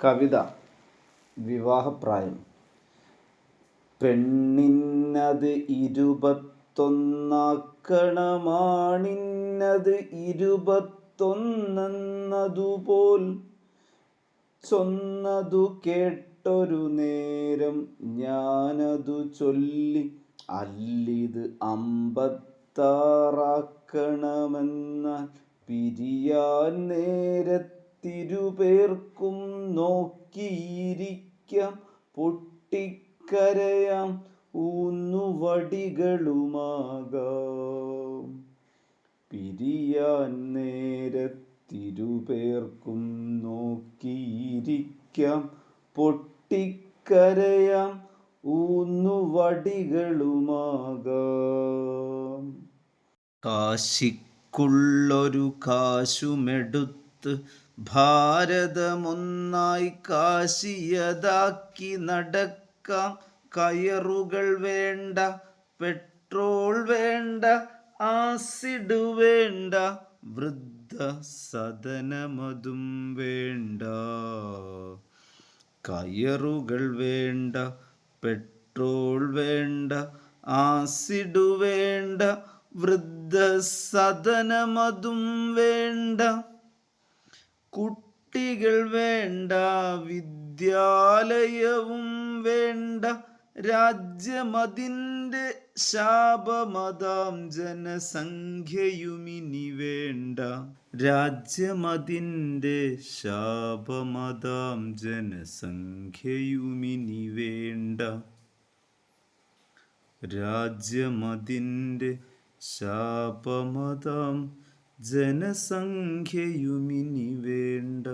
കവിത വിവാഹപ്രായം. പെണ്ണിന്നത് ഇരുപത്തൊന്നാക്കണമാണിന്നത് ഇരുപത്തൊന്നെന്നതുപോൽ ചൊന്നതു കേട്ടൊരു നേരം ഞാനതു ചൊല്ലി അല്ലിത് അമ്പത്താറാക്കണമെന്നാൽ പിരിയാൻ നേരത്തിരുപേർക്കും നോക്കിയിരിക്കാം. പൊട്ടിക്കരയാം. ഊന്നുവടികളുമാകാം. പിരിയാൻ നേരത്തിരുപേർക്കും നോക്കിയിരിക്കാം. പൊട്ടിക്കരയാം. ഊന്നുവടികളുമാകാം. കാശിക്കുള്ളൊരു കാശുമെടുത്ത് ഭാരതമൊന്നായി കാശിയതാക്കി നടക്കാം. കയറുകൾ വേണ്ട പെട്രോൾ വേണ്ട ആസിഡ് വേണ്ട വൃദ്ധ സദനമതും വേണ്ട. കയറുകൾ വേണ്ട പെട്രോൾ വേണ്ട ആസിഡ് വേണ്ട വൃദ്ധ സദനമതും വേണ്ട. കുട്ടികൾ വേണ്ട വിദ്യാലയവും വേണ്ട രാജ്യമതിന്റെ ശാപമതാം ജനസംഖ്യയുമിനി വേണ്ട. രാജ്യമതിന്റെ ശാപമതാം ജനസംഖ്യയുമിനി വേണ്ട. രാജ്യമതിന്റെ ശാപമതാം ജനസംഖ്യയുമിനി വേണ്ട.